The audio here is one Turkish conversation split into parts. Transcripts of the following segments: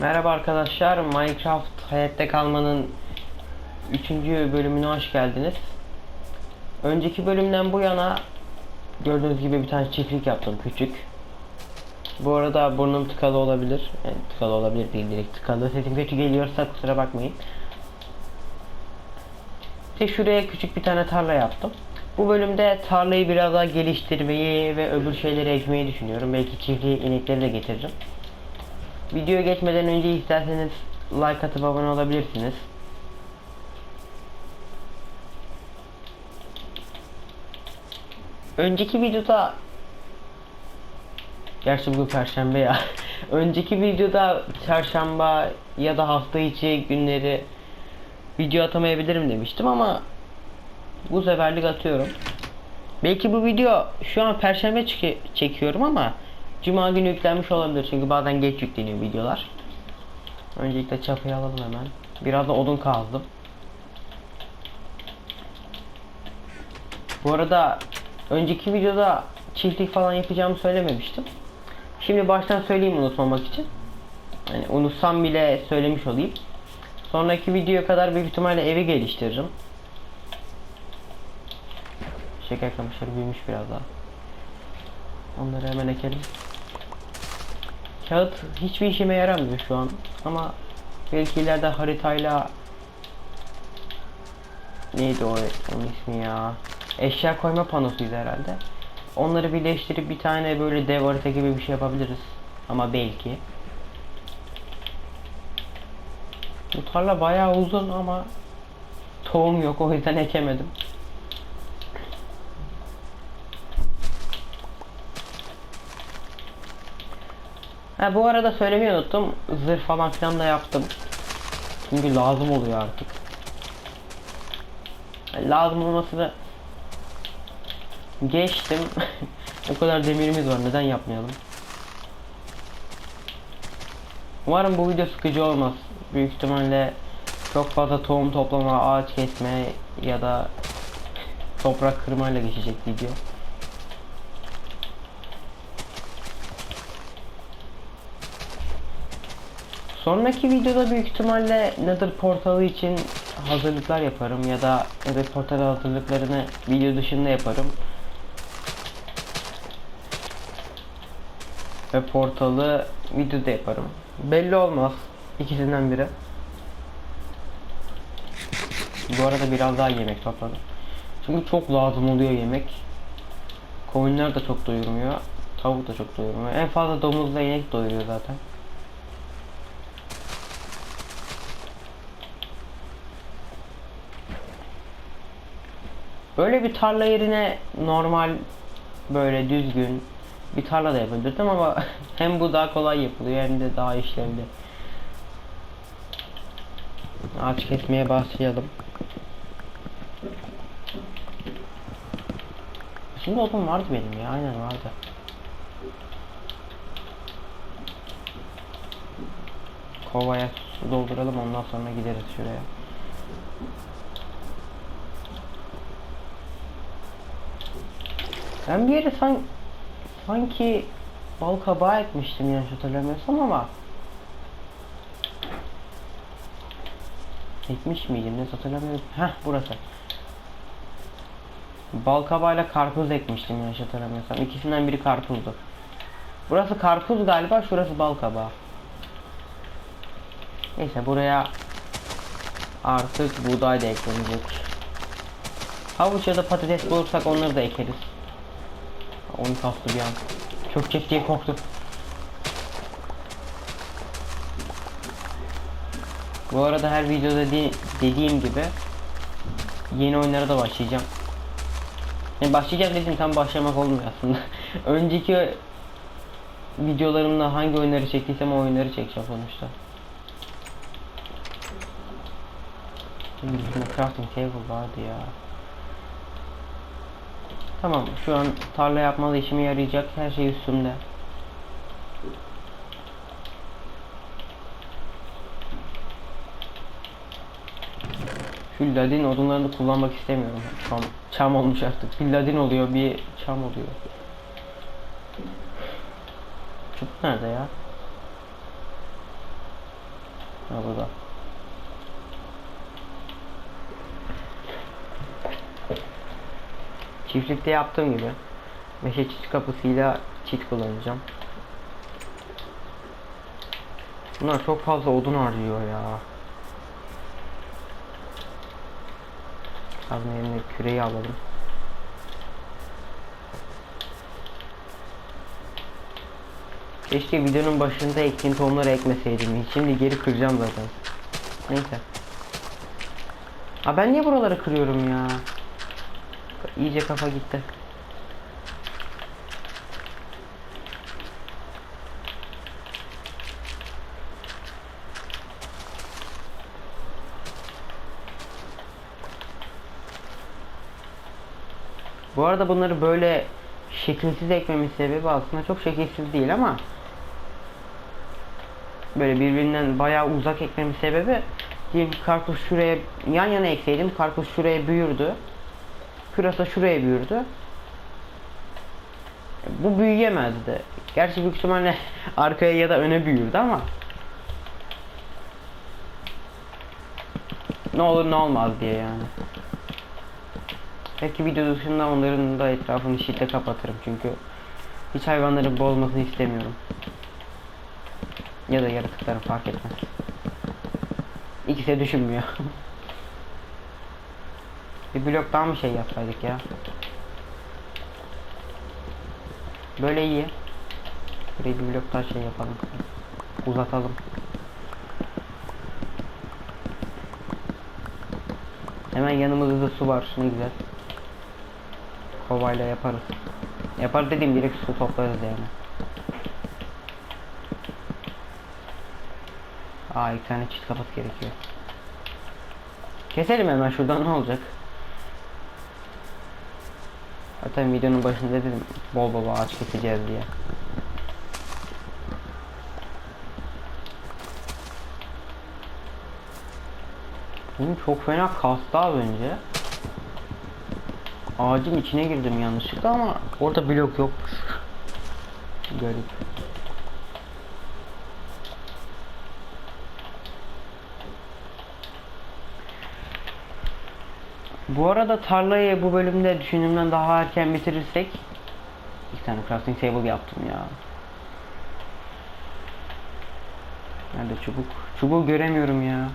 Merhaba arkadaşlar, Minecraft Hayatta Kalmanın 3. bölümüne hoş geldiniz. Önceki bölümden bu yana gördüğünüz gibi bir tane çiftlik yaptım küçük. Bu arada burnum tıkalı olabilir. Yani tıkalı olabilir değil direkt tıkalı. Sesim kötü geliyorsa kusura bakmayın. İşte şuraya küçük bir tane tarla yaptım. Bu bölümde tarlayı biraz daha geliştirmeyi ve öbür şeyleri ekmeyi düşünüyorum. Belki çiftliğe inekleri de getiririm. Videoya geçmeden önce isterseniz like atıp abone olabilirsiniz. Önceki videoda Gerçi bugün perşembe ya. Önceki videoda çarşamba ya da hafta içi günleri video atamayabilirim demiştim ama bu seferlik atıyorum. Belki bu video şu an perşembe çeki- çekiyorum ama cuma günü yüklenmiş olabilir çünkü bazen geç yükleniyor videolar. Öncelikle çapayı alalım hemen. Biraz da odun kazdım. Bu arada önceki videoda çiftlik falan yapacağımı söylememiştim. Şimdi baştan söyleyeyim unutmamak için. Yani unutsam bile söylemiş olayım. Sonraki videoya kadar büyük ihtimalle evi geliştiririm. Şeker kamışları büyümüş biraz daha. Onları hemen ekelim. Kağıt hiçbir işime yaramıyor şu an ama belki ileride haritayla neydi o onun ismi ya eşya koyma panosuydu herhalde. Onları birleştirip bir tane böyle dev harita gibi bir şey yapabiliriz. Ama belki. Bu tarla bayağı uzun ama tohum yok o yüzden ekemedim. Ha bu arada söylemeyi unuttum. Zırh falan filan da yaptım. Çünkü lazım oluyor artık. Lazım olması da geçtim. o kadar demirimiz var. Neden yapmayalım? Umarım bu video sıkıcı olmaz. Büyük ihtimalle çok fazla tohum toplama, ağaç kesme ya da toprak kırmayla geçecek video. Sonraki videoda büyük ihtimalle Nether portalı için hazırlıklar yaparım ya da Nether portalı hazırlıklarını video dışında yaparım. Ve portalı videoda yaparım. Belli olmaz. ikisinden biri. Bu arada biraz daha yemek topladım. Çünkü çok lazım oluyor yemek. Koyunlar da çok doyurmuyor. Tavuk da çok doyurmuyor. En fazla domuzla inek doyuruyor zaten. Böyle bir tarla yerine normal böyle düzgün bir tarla da yapabilirdim ama hem bu daha kolay yapılıyor hem de daha işlevli. Ağaç kesmeye başlayalım. Şimdi odun vardı benim ya aynen vardı. Kovaya su dolduralım ondan sonra gideriz şuraya. Ben bir yere san sanki bal kabağı ekmiştim yanlış hatırlamıyorsam ama ekmiş miydim ne hatırlamıyorum. Heh burası. Bal kabağıyla karpuz ekmiştim yanlış hatırlamıyorsam. İkisinden biri karpuzdu. Burası karpuz galiba, şurası bal kabağı. Neyse buraya artık buğday da eklenecek. Havuç ya da patates bulursak onları da ekeriz. Onu kastı bir an. Çökecek diye korktum. Bu arada her videoda de- dediğim gibi yeni oyunlara da başlayacağım. Yani başlayacağım dedim tam başlamak olmuyor aslında. Önceki videolarımda hangi oyunları çektiysem o oyunları çekeceğim sonuçta. Şimdi crafting table vardı ya. Tamam şu an tarla yapmalı işime yarayacak her şey üstümde. Şu ladin odunlarını kullanmak istemiyorum. Çam, çam olmuş artık. Bir ladin oluyor bir çam oluyor. Çubuk nerede ya? Ha burada. Çiftlikte yaptığım gibi meşe çift kapısıyla çift kullanacağım. Bunlar çok fazla odun harcıyor ya. Kazma yerine küreği alalım. Keşke videonun başında ektiğim tohumları ekmeseydim. Şimdi geri kıracağım zaten. Neyse. Ha ben niye buraları kırıyorum ya? İyice kafa gitti. Bu arada bunları böyle şekilsiz ekmemin sebebi aslında çok şekilsiz değil ama böyle birbirinden bayağı uzak ekmemin sebebi diyelim karpuz şuraya yan yana ekseydim karpuz şuraya büyürdü. Pırasa şuraya büyürdü. Bu büyüyemezdi. Gerçi büyük ihtimalle arkaya ya da öne büyürdü ama ne olur ne olmaz diye yani. Belki video dışında onların da etrafını şitle kapatırım çünkü hiç hayvanların bozmasını istemiyorum. Ya da yaratıkları fark etmez. İkisi de düşünmüyor. Bir blok daha mı şey yapsaydık ya? Böyle iyi. Burayı bir blok daha şey yapalım. Uzatalım. Hemen yanımızda da su var. Ne güzel. Kovayla yaparız. Yapar dediğim direkt su toplarız yani. Aa iki tane çift kapat gerekiyor. Keselim hemen şuradan ne olacak? Zaten videonun başında dedim bol bol ağaç keseceğiz diye. Benim çok fena kastı az önce. Ağacın içine girdim yanlışlıkla ama orada blok yokmuş. Garip. Bu arada tarlayı bu bölümde düşündüğümden daha erken bitirirsek bir tane crafting table yaptım ya. Nerede çubuk? Çubuğu göremiyorum ya.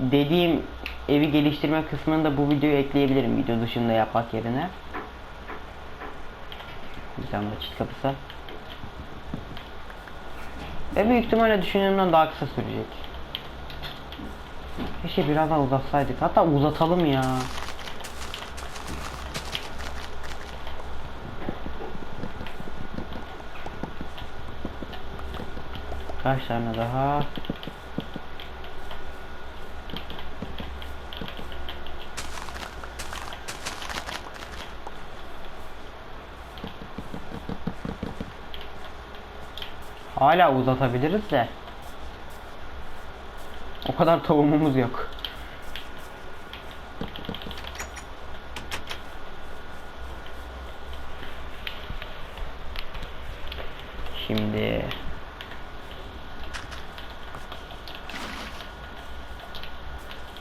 Dediğim evi geliştirme kısmını da bu videoya ekleyebilirim video dışında yapmak yerine. Bir tane çift kapısı. Ve büyük ihtimalle düşündüğümden daha kısa sürecek. Keşke biraz daha uzatsaydık. Hatta uzatalım ya. Kaç tane daha? Hala uzatabiliriz de. O kadar tohumumuz yok. Şimdi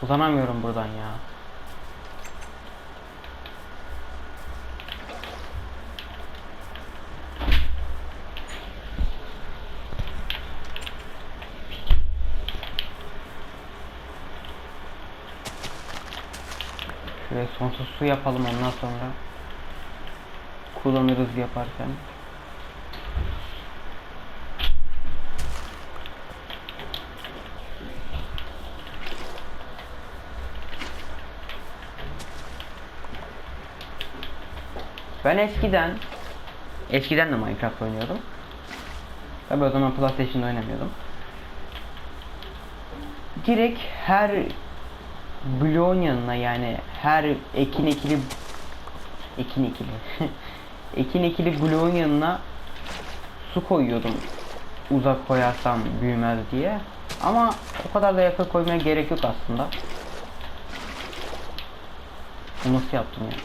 uzanamıyorum buradan ya. Şöyle sonsuz su yapalım ondan sonra kullanırız yaparken. Ben eskiden eskiden de Minecraft oynuyordum. Tabi o zaman PlayStation'da oynamıyordum. Direkt her bloğun yanına yani her ekin ekili ekin ekili ekin ekili bloğun yanına su koyuyordum uzak koyarsam büyümez diye. Ama o kadar da yakın koymaya gerek yok aslında. Bu nasıl yaptım ya?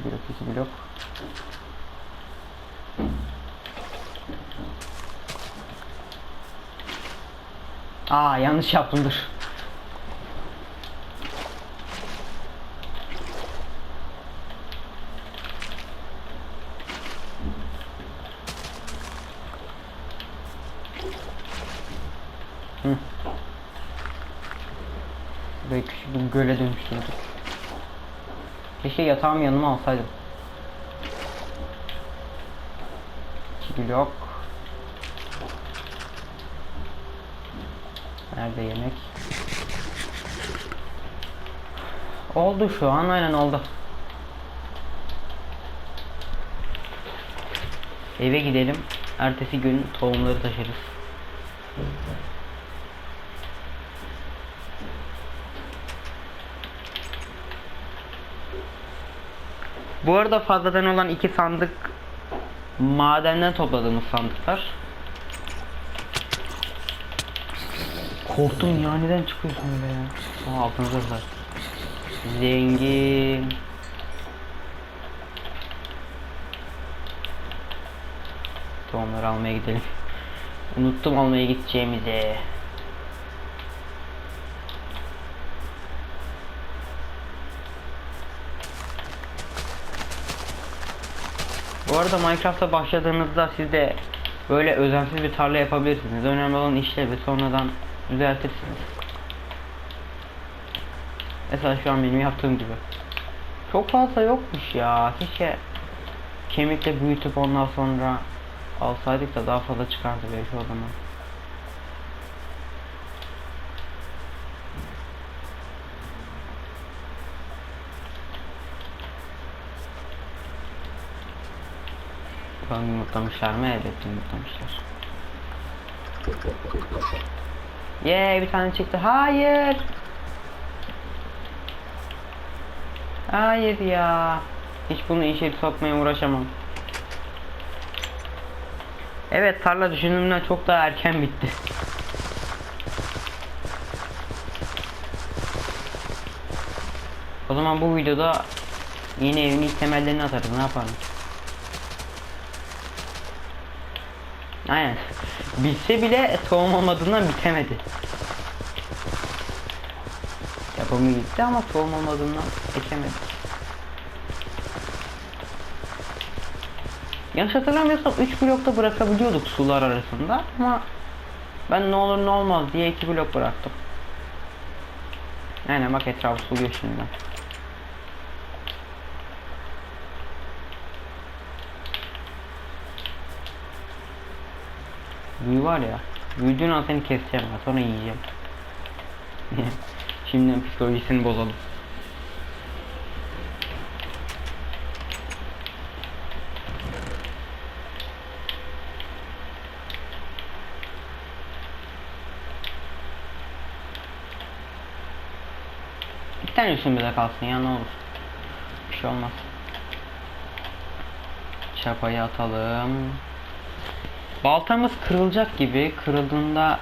2 blok 2 blok Aa yanlış yaptım. Hı. Böyle bir göle dönüştürdük. Keşke yatağımı yanıma alsaydım. İki blok. Nerede yemek? Oldu şu an aynen oldu. Eve gidelim. Ertesi gün tohumları taşırız. Bu arada fazladan olan iki sandık madenden topladığımız sandıklar. Korktum ya neden çıkıyorsun öyle ya? Aa altınızda var. Zengin. Tohumları almaya gidelim. Unuttum almaya gideceğimizi. Bu arada Minecraft'a başladığınızda siz de böyle özensiz bir tarla yapabilirsiniz. Önemli olan işlevi sonradan düzeltirsiniz. Mesela şu an benim yaptığım gibi. Çok fazla yokmuş ya. Keşke kemikle büyütüp ondan sonra alsaydık da daha fazla çıkardı belki o zaman. Bakalım yumurtlamışlar mı? Evet yumurtlamışlar. Yeee bir tane çıktı. Hayır. Hayır ya. Hiç bunu işe sokmaya uğraşamam. Evet tarla düşündüğümden çok daha erken bitti. O zaman bu videoda yeni evin ilk temellerini atarız. Ne yapalım? Aynen. Bitse bile tohum olmadığından bitemedi. Yapımı gitti ama tohum olmadığından ekemedi. Yanlış hatırlamıyorsam 3 blokta bırakabiliyorduk sular arasında ama ben ne olur ne olmaz diye 2 blok bıraktım. Aynen bak etrafı suluyor şimdiden. Büyü var ya. Büyüdüğün an seni keseceğim ben sonra yiyeceğim. Şimdiden psikolojisini bozalım. Bir tane üstümüze kalsın ya ne olur. Bir şey olmaz. Çapayı atalım. Baltamız kırılacak gibi. Kırıldığında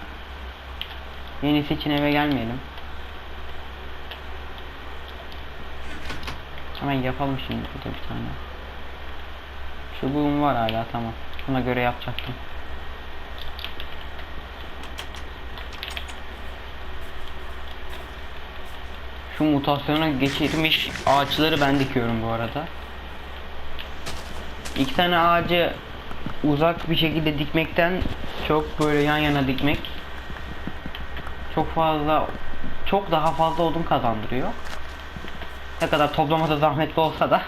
yenisi için eve gelmeyelim. Hemen yapalım şimdi burada bir tane. Çubuğum var hala tamam. Buna göre yapacaktım. Şu mutasyona geçirmiş ağaçları ben dikiyorum bu arada. İki tane ağacı uzak bir şekilde dikmekten çok böyle yan yana dikmek çok fazla çok daha fazla odun kazandırıyor. Ne kadar toplamada zahmetli olsa da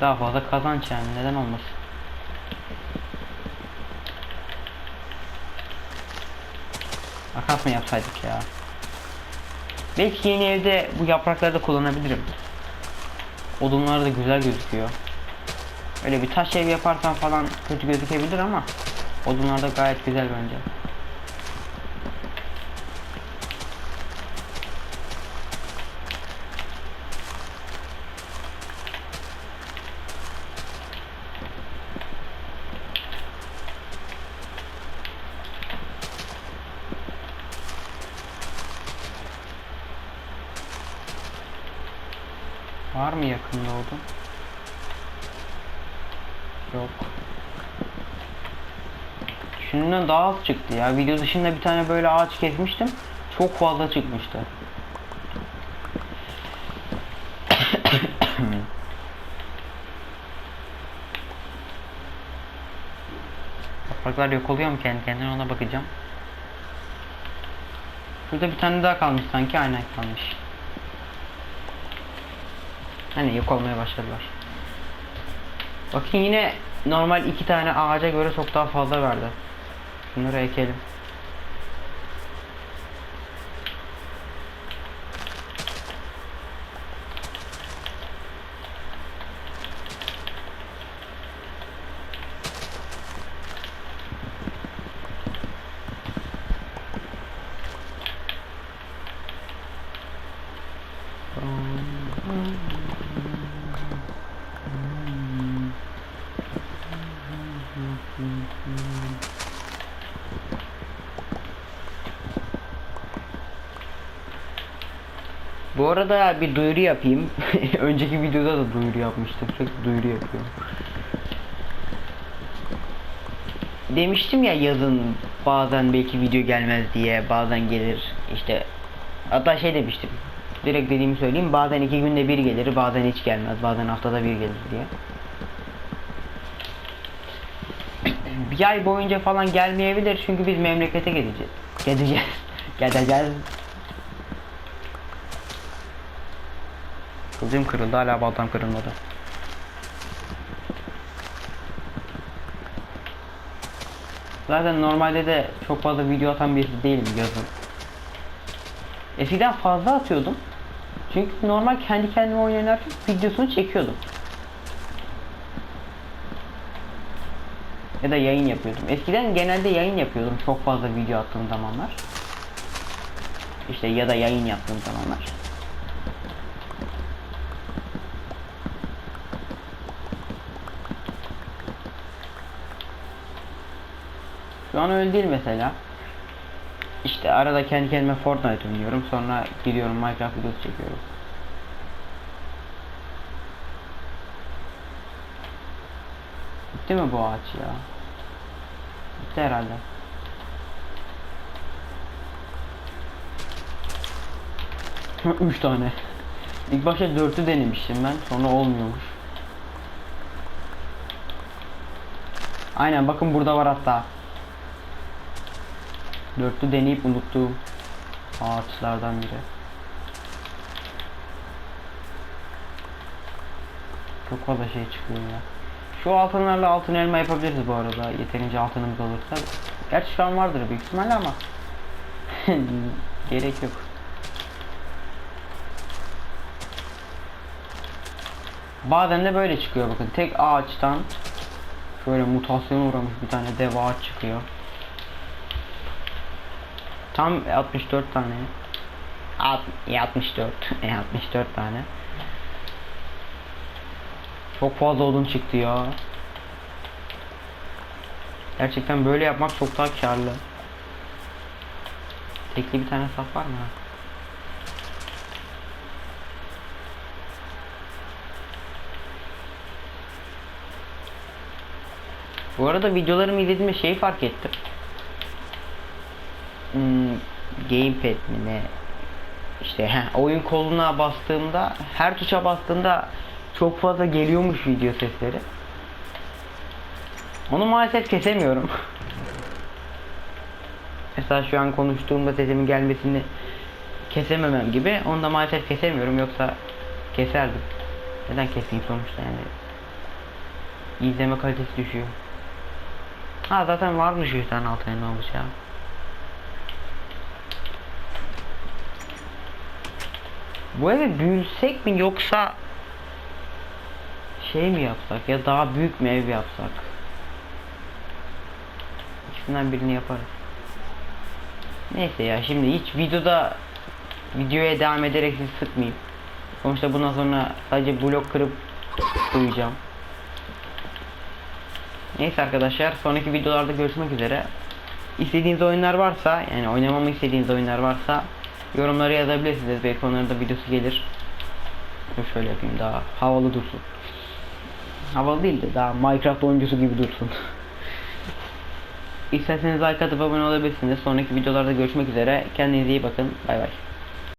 daha fazla kazanç yani neden olmasın. Makas mı yapsaydık ya? Belki yeni evde bu yaprakları da kullanabilirim. Odunlar da güzel gözüküyor. Öyle bir taş ev yaparsan falan kötü gözükebilir ama odunlar da gayet güzel bence. Var mı yakında odun? Yok. Çıktı ya. Video dışında bir tane böyle ağaç kesmiştim. Çok fazla çıkmıştı. Yapraklar yok oluyor mu kendi kendine ona bakacağım. Şurada bir tane daha kalmış sanki aynen kalmış. Hani yok olmaya başladılar. Bakın yine normal iki tane ağaca göre çok daha fazla verdi. Bunları ekelim. Bu arada bir duyuru yapayım. Önceki videoda da duyuru yapmıştım. Sürekli duyuru yapıyorum. Demiştim ya yazın bazen belki video gelmez diye bazen gelir. İşte hatta şey demiştim. Direkt dediğimi söyleyeyim. Bazen iki günde bir gelir bazen hiç gelmez. Bazen haftada bir gelir diye. Bir ay boyunca falan gelmeyebilir. Çünkü biz memlekete gideceğiz. Gideceğiz. Gideceğiz Kılıcım kırıldı hala baltam kırılmadı. Zaten normalde de çok fazla video atan birisi değilim yazın. Eskiden fazla atıyordum. Çünkü normal kendi kendime oynarken videosunu çekiyordum. Ya da yayın yapıyordum. Eskiden genelde yayın yapıyordum çok fazla video attığım zamanlar. İşte ya da yayın yaptığım zamanlar. Şu an öyle değil mesela. İşte arada kendi kendime Fortnite oynuyorum. Sonra gidiyorum Minecraft videosu çekiyorum. Bitti mi bu ağaç ya? Bitti herhalde. Üç tane. İlk başta dörtü denemiştim ben. Sonra olmuyormuş. Aynen bakın burada var hatta. Dörtlü deneyip unuttuğum ağaçlardan biri. Çok fazla şey çıkıyor ya. Şu altınlarla altın elma yapabiliriz bu arada. Yeterince altınımız olursa. Gerçi şu an vardır büyük ihtimalle ama. Gerek yok. Bazen de böyle çıkıyor bakın. Tek ağaçtan şöyle mutasyona uğramış bir tane dev ağaç çıkıyor. Tam 64 tane. Alt, 64. 64 tane. Çok fazla odun çıktı ya. Gerçekten böyle yapmak çok daha karlı. Tekli bir tane saf var mı? Bu arada videolarımı izlediğimde şeyi fark ettim. Hmm, gamepad mi ne? İşte heh, oyun koluna bastığımda her tuşa bastığımda çok fazla geliyormuş video sesleri. Onu maalesef kesemiyorum. Mesela şu an konuştuğumda sesimin gelmesini kesememem gibi. Onu da maalesef kesemiyorum yoksa keserdim. Neden keseyim sonuçta yani. İzleme kalitesi düşüyor. Ha zaten varmış 100 tane altın elma olmuş Bu evi büyülsek mi yoksa şey mi yapsak ya daha büyük mü ev yapsak? İkisinden birini yaparız. Neyse ya şimdi hiç videoda videoya devam ederek sizi sıkmayayım. Sonuçta bundan sonra sadece blok kırıp koyacağım. Neyse arkadaşlar sonraki videolarda görüşmek üzere. İstediğiniz oyunlar varsa yani oynamamı istediğiniz oyunlar varsa yorumlara yazabilirsiniz. Belki onların da videosu gelir. Şöyle yapayım daha havalı dursun. Havalı değil de daha Minecraft oyuncusu gibi dursun. İsterseniz like atıp abone olabilirsiniz. Sonraki videolarda görüşmek üzere. Kendinize iyi bakın. Bay bay.